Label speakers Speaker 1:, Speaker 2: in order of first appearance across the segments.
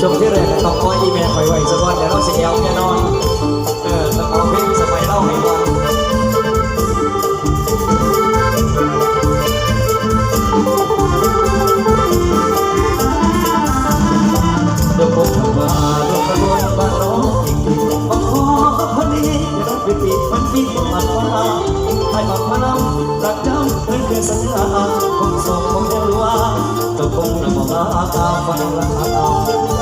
Speaker 1: ช่วงที่แรกก็ต้องคอยอีเมลคอยไว้สักวันเดี๋ยวเราเสิเอลแน่นอน เออแล้วเอาเพลงสมัยเล่าให้ฟังเดี๋ยวผมมาเดี๋ยวกระโดดบ้านน้องอีกทีมาขอคนนี้เดี๋ยวปิดมันปีต้องอัดฟ้าให้บักมาลำรักจ้าเพื่อนคือสัญญาคงส่งคงเดียวว่าเจ้าคงนำมาตาฟังรัก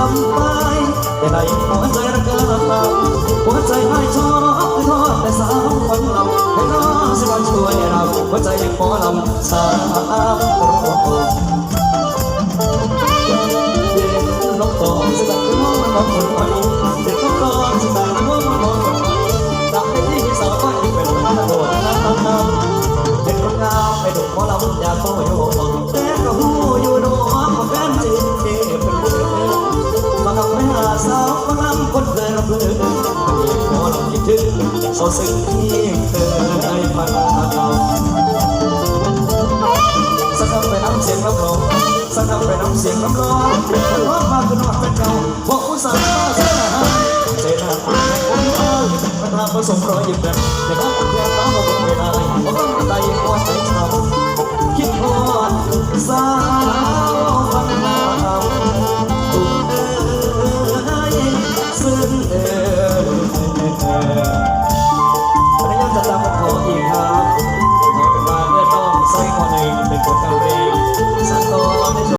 Speaker 1: จนของเราไปรับใส่จป็นน้องเราสลายคนจะเป็นสิ่งสายทำไมเจ้ามาฟังหรือไปใส่ชุดน้ำยกเอามาเพื่อชีวิตประเพณีรักก็คือเพื่อชีวิตคนเราวิธีนี้ไม่มีมาลายเป็นไปลำไปแต่ในหัวใจระเกิดหัวใจไม่ชอบคือทอดแต่สาวคนลำให้น้องสิวันช่วยเราหัวใจยังหมอลำสามโรเย็นนกตองสกัดน้องมันมองคนอ่อนเด็กนกตองสกัดน้องมันมองคนอ่อนรักในที่สาวก็ยิ่งเป็นคนโดดน้ำน้ำเป็นคนงามไปดูหมอลำอยากโตโยแต่ก็ สาวกำลังคนเคยรับเลือมีคนคิดถึงเขาซึ้งที่เคยผ่านเราสักคำไปน้ำเสียงรับรองสักคำไปน้ำเสียงรับรองคนร้องมาคือนองเป็นเก่าบอกอุตส่าห์เสียหน้าเสียหน้าคนอ้อยมันทำผสมรอยยิ้มแบบอย่างนั้นแค่